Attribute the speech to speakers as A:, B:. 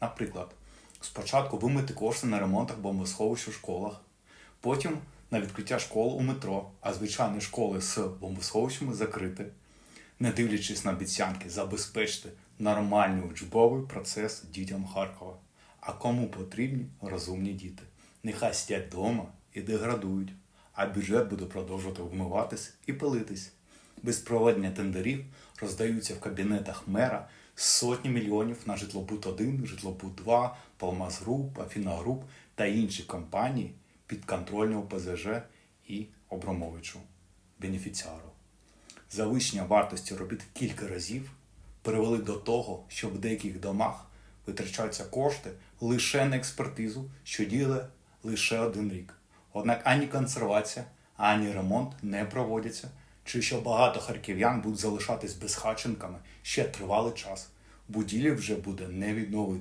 A: Наприклад, спочатку вимити кошти на ремонтах бомбосховищ у школах, потім на відкриття школ у метро, а звичайні школи з бомбосховищами закрити, не дивлячись на обіцянки, забезпечити нормальний учбовий процес дітям Харкова. А кому потрібні розумні діти? Нехай сидять вдома і деградують, а бюджет буде продовжувати вмиватись і пилитись. Без проведення тендерів роздаються в кабінетах мера сотні мільйонів на житлобут 1, житлобут 2, Палмаз Груп, Афіна Груп та інші компанії підконтрольні ОПЗЖ і Обрамовичу, бенефіціару. Завищення вартості робіт кілька разів привели до того, що в деяких домах витрачаються кошти лише на експертизу, що діє лише один рік. Однак ані консервація, ані ремонт не проводяться, чи що багато харків'ян будуть залишатись безхаченками ще тривалий час. Будівлі вже буде не відновити.